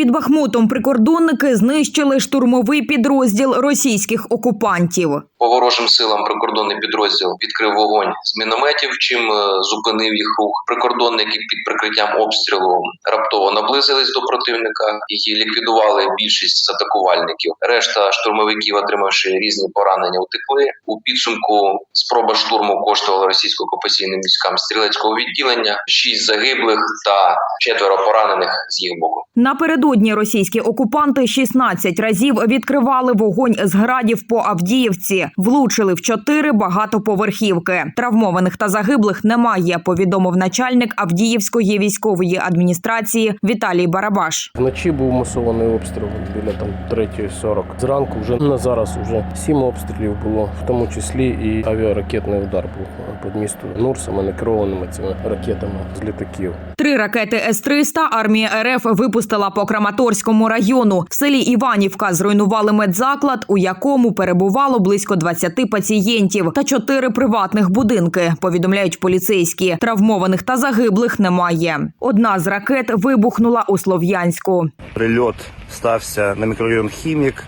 Під Бахмутом прикордонники знищили штурмовий підрозділ російських окупантів. По ворожим силам прикордонний підрозділ відкрив вогонь з мінометів, чим е, зупинив їх рух. Прикордонники під прикриттям обстрілу раптово наблизились до противника і ліквідували більшість атакувальників. Решта штурмовиків, отримавши різні поранення, утекли. У підсумку спроба штурму коштувала російсько-окупаційним військам стрілецького відділення, шість загиблих та четверо поранених з їх боку. Напередодні російські окупанти 16 разів відкривали вогонь з градів по Авдіївці, влучили в чотири багатоповерхівки. Травмованих та загиблих немає. Повідомив начальник Авдіївської військової адміністрації Віталій Барабаш. Вночі був масований обстріл біля там 3.40. Зранку вже на зараз вже сім обстрілів було, в тому числі і авіаракетний удар був під місто Нурсами, некерованими цими ракетами з літаків. Три ракети С-300 армія РФ випустила по Краматорському району. В селі Іванівка зруйнували медзаклад, у якому перебувало близько 20 пацієнтів та чотири приватних будинки. Повідомляють поліцейські. Травмованих та загиблих немає. Одна з ракет вибухнула у Слов'янську. Прильот стався на мікрорайон Хімік.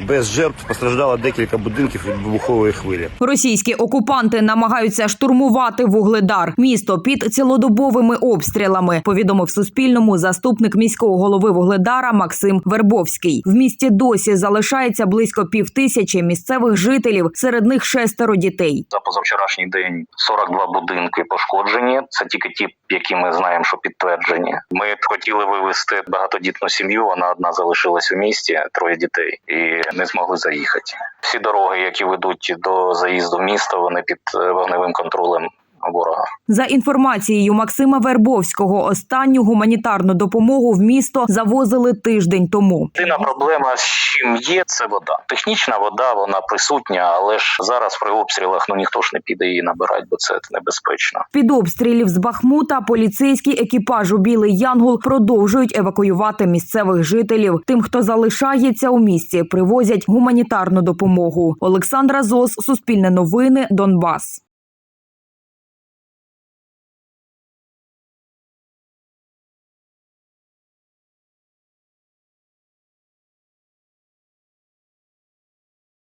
Без жертв постраждало декілька будинків від вибухової хвилі. Російські окупанти намагаються штурмувати вугледар. Місто під цілодобовими обстрілами. Повідомив Суспільному заступник міського голови вугледара Максим Вербовський. В місті досі залишається близько півтисячі місцевих жителів. Серед них шестеро дітей. За позавчорашній день 42 будинки пошкоджені. Це тільки ті, які ми знаємо, що підтверджені. Ми б хотіли вивезти багатодітну сім'ю. Вона одна залишилась у місті, троє дітей, і не змогли заїхати. Всі дороги, які ведуть до заїзду в місто, вони під е, вогневим контролем ворога. За інформацією Максима Вербовського, останню гуманітарну допомогу в місто завозили тиждень тому. Єдина проблема з чим є, це вода. Технічна вода, вона присутня, але ж зараз при обстрілах ну ніхто ж не піде її набирати, бо це небезпечно. Під обстрілів з Бахмута поліцейські екіпажу Білий Янгол продовжують евакуювати місцевих жителів. Тим, хто залишається у місті, привозять гуманітарну допомогу. Олександра Зос, Суспільне новини, Донбас.